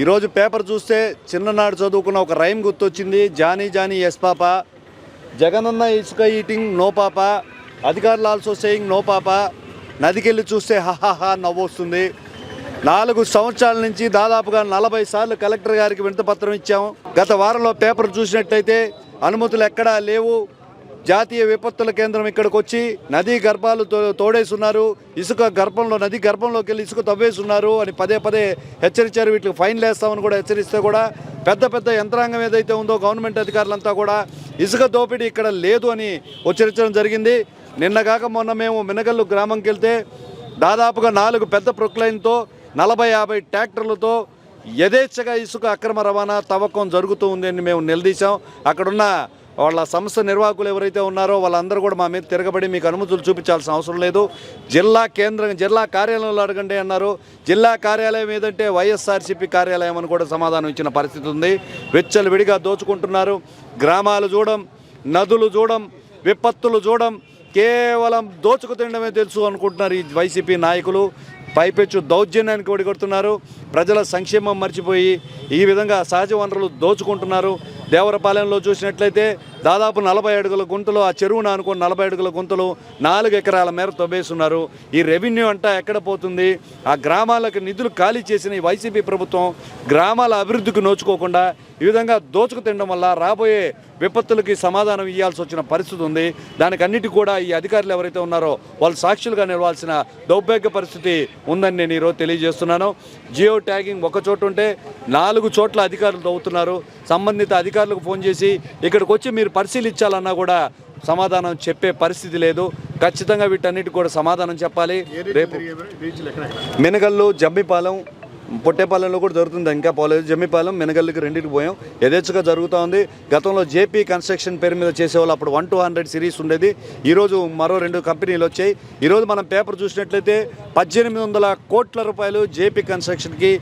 ఈరోజు పేపర్ చూస్తే చిన్ననాడు చదువుకున్న ఒక రైమ్ గుర్తొచ్చింది. Johnny Johnny yes papa. Jagananna ఇసుక ఈటింగ్ నో పాప. అధికారులు ఆల్సో సేయింగ్ నో పాప. నదికెళ్ళి చూస్తే హాహాహా నవ్వొస్తుంది. నాలుగు సంవత్సరాల నుంచి దాదాపుగా నలభై సార్లు కలెక్టర్ గారికి వింతపత్రం ఇచ్చాం గత వారంలో పేపర్ చూసినట్టయితే అనుమతులు ఎక్కడా లేవు. జాతీయ విపత్తుల కేంద్రం ఇక్కడికి వచ్చి నదీ గర్భాలు తో- తోడేస్తున్నారు ఇసుక గర్భంలో నది గర్భంలోకి వెళ్ళి ఇసుక తవ్వేస్తున్నారు అని పదే పదే హెచ్చరించారు. వీటికి ఫైన్లు వేస్తామని కూడా హెచ్చరిస్తే కూడా పెద్ద పెద్ద యంత్రాంగం ఏదైతే ఉందో గవర్నమెంట్ అధికారులంతా కూడా ఇసుక దోపిడీ ఇక్కడ లేదు అని హెచ్చరించడం జరిగింది. నిన్నగాక మొన్న మేము మినగల్లు గ్రామంకి వెళ్తే దాదాపుగా నాలుగు పెద్ద ప్రొక్లైన్తో నలభై యాభై ట్రాక్టర్లతో యథేచ్ఛగా ఇసుక అక్రమ రవాణా తవ్వకం జరుగుతూ ఉంది అని మేము నిలదీశాం. అక్కడున్న వాళ్ళ సంస్థ నిర్వాహకులు ఎవరైతే ఉన్నారో వాళ్ళందరూ కూడా మా మీద తిరగబడి మీకు అనుమతులు చూపించాల్సిన అవసరం లేదు. జిల్లా కేంద్రం జిల్లా కార్యాలయంలో అడగండి అన్నారు. జిల్లా కార్యాలయం ఏదంటే వైఎస్ఆర్సీపీ కార్యాలయం అని కూడా సమాధానం ఇచ్చిన పరిస్థితి ఉంది. వెచ్చలు విడిగా దోచుకుంటున్నారు. గ్రామాలు చూడం నదులు చూడం విపత్తులు చూడం కేవలం దోచుకు తినడమే తెలుసు అనుకుంటున్నారు ఈ వైసీపీ నాయకులు. పైపెచ్చు దౌర్జన్యానికి ఒడిగొడుతున్నారు. ప్రజల సంక్షేమం మర్చిపోయి ఈ విధంగా సహజ వనరులు దోచుకుంటున్నారు. దేవరపాలెంలో చూసినట్లయితే దాదాపు నలభై అడుగుల గుంతలు ఆ చెరువును అనుకుని నలభై అడుగుల గుంతలు నాలుగు ఎకరాల మేర తవ్వేస్తున్నారు ఈ రెవెన్యూ అంటా ఎక్కడ పోతుంది? ఆ గ్రామాలకు నిధులు ఖాళీ చేసిన ఈ వైసీపీ ప్రభుత్వం గ్రామాల అభివృద్ధికి నోచుకోకుండా ఈ విధంగా దోచుకు తినడం వల్ల రాబోయే విపత్తులకి సమాధానం ఇవ్వాల్సి వచ్చిన పరిస్థితి ఉంది. దానికి అన్నిటి కూడా ఈ అధికారులు ఎవరైతే ఉన్నారో వాళ్ళు సాక్షులుగా నిలవాల్సిన దౌర్భాగ్య పరిస్థితి ఉందని నేను ఈరోజు తెలియజేస్తున్నాను. జియో ట్యాగింగ్ ఒక చోటు ఉంటే నాలుగు చోట్ల అధికారులు తవ్వుతున్నారు. సంబంధిత అధికారులకు ఫోన్ చేసి ఇక్కడికి వచ్చి మీరు పరిశీలించాలన్నా కూడా సమాధానం చెప్పే పరిస్థితి లేదు. ఖచ్చితంగా వీటన్నిటికి కూడా సమాధానం చెప్పాలి. రేపు మినగల్లు జమ్మిపాలెం పొట్టేపాలెంలో కూడా జరుగుతుంది. ఇంకా పోలేదు. జమ్మిపాలెం మినగల్లుకి రెండింటికి పోయాం. యథేచ్ఛగా జరుగుతూ ఉంది. గతంలో జేపీ కన్స్ట్రక్షన్ పేరు మీద చేసేవాళ్ళు అప్పుడు వన్ టు హండ్రెడ్ సిరీస్ ఉండేది. ఈరోజు మరో రెండు కంపెనీలు వచ్చాయి. ఈరోజు మనం పేపర్ చూసినట్లయితే పద్దెనిమిది వందల కోట్ల రూపాయలు జేపీ కన్స్ట్రక్షన్కి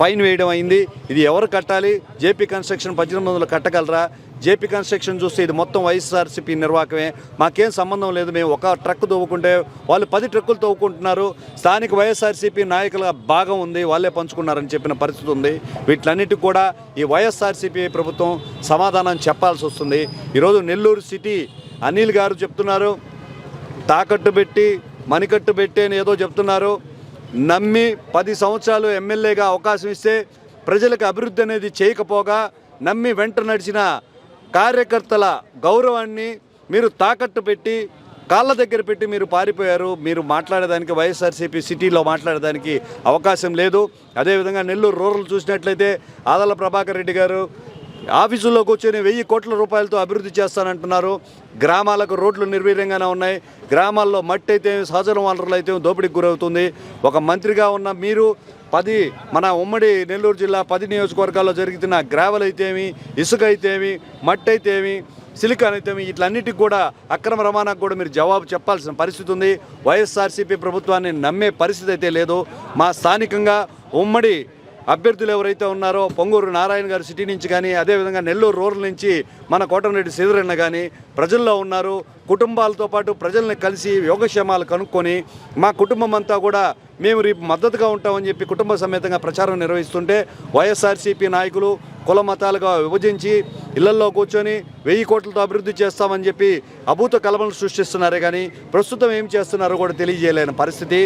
ఫైన్ వేయడం అయింది. ఇది ఎవరు కట్టాలి? జేపీ కన్స్ట్రక్షన్ పద్దెనిమిది వందలు కట్టగలరా? జేపీ కన్స్ట్రక్షన్ చూస్తే ఇది మొత్తం వైఎస్ఆర్సీపీ నిర్వాహకమే. మాకేం సంబంధం లేదు మేము ఒక ట్రక్ తవ్వుకుంటే వాళ్ళు పది ట్రక్కులు తవ్వుకుంటున్నారు. స్థానిక వైఎస్ఆర్సీపీ నాయకుల భాగం ఉంది వాళ్ళే పంచుకున్నారని చెప్పిన పరిస్థితి ఉంది. వీటిలన్నిటికి కూడా ఈ వైఎస్ఆర్సీపీ ప్రభుత్వం సమాధానం చెప్పాల్సి వస్తుంది. ఈరోజు నెల్లూరు సిటీ అనిల్ గారు చెప్తున్నారు తాకట్టు పెట్టి మణికట్టు పెట్టి అని ఏదో చెప్తున్నారు. నమ్మి పది సంవత్సరాలు ఎమ్మెల్యేగా అవకాశం ఇస్తే ప్రజలకు అభివృద్ధి అనేది చేయకపోగా నమ్మి వెంట నడిచిన కార్యకర్తల గౌరవాన్ని మీరు తాకట్టు పెట్టి కాళ్ళ దగ్గర పెట్టి మీరు పారిపోయారు. మీరు మాట్లాడేదానికి వైఎస్ఆర్సీపీ సిటీలో మాట్లాడేదానికి అవకాశం లేదు. అదేవిధంగా నెల్లూరు రూరల్ చూసినట్లయితే ఆదల ప్రభాకర్ రెడ్డి గారు ఆఫీసుల్లో కూర్చొని వెయ్యి కోట్ల రూపాయలతో అభివృద్ధి చేస్తానంటున్నారు. గ్రామాలకు రోడ్లు నిర్వీర్యంగానే ఉన్నాయి. గ్రామాల్లో మట్టి అయితే సహజ వనరులు అయితే దోపిడీకి గురవుతుంది. ఒక మంత్రిగా ఉన్న మీరు పది మన ఉమ్మడి నెల్లూరు జిల్లా పది నియోజకవర్గాల్లో జరుగుతున్న గ్రావెల్ అయితేమి ఇసుక అయితేమి మట్టి అయితేమి సిలికాన్ అయితేమి ఇట్లన్నిటికి కూడా అక్రమ రవాణాకు కూడా మీరు జవాబు చెప్పాల్సిన పరిస్థితి ఉంది. వైఎస్ఆర్సీపీ ప్రభుత్వాన్ని నమ్మే పరిస్థితి అయితే లేదు. మా స్థానికంగా ఉమ్మడి అభ్యర్థులు ఎవరైతే ఉన్నారో పొంగూరు నారాయణ గారు సిటీ నుంచి కానీ అదేవిధంగా నెల్లూరు రూరల్ నుంచి మన కోటమిరెడ్డి శ్రీధరన్న కానీ ప్రజల్లో ఉన్నారు. కుటుంబాలతో పాటు ప్రజల్ని కలిసి యోగక్షేమాలు కనుక్కొని మా కుటుంబం అంతా కూడా మేము రేపు మద్దతుగా ఉంటామని చెప్పి కుటుంబ సమేతంగా ప్రచారం నిర్వహిస్తుంటే వైఎస్ఆర్సీపీ నాయకులు కుల మతాలుగా విభజించి ఇళ్ళల్లో కూర్చొని వెయ్యి కోట్లతో అభివృద్ధి చేస్తామని చెప్పి అభూత కలమలు సృష్టిస్తున్నారే కానీ ప్రస్తుతం ఏం చేస్తున్నారో కూడా తెలియజేయలేని పరిస్థితి.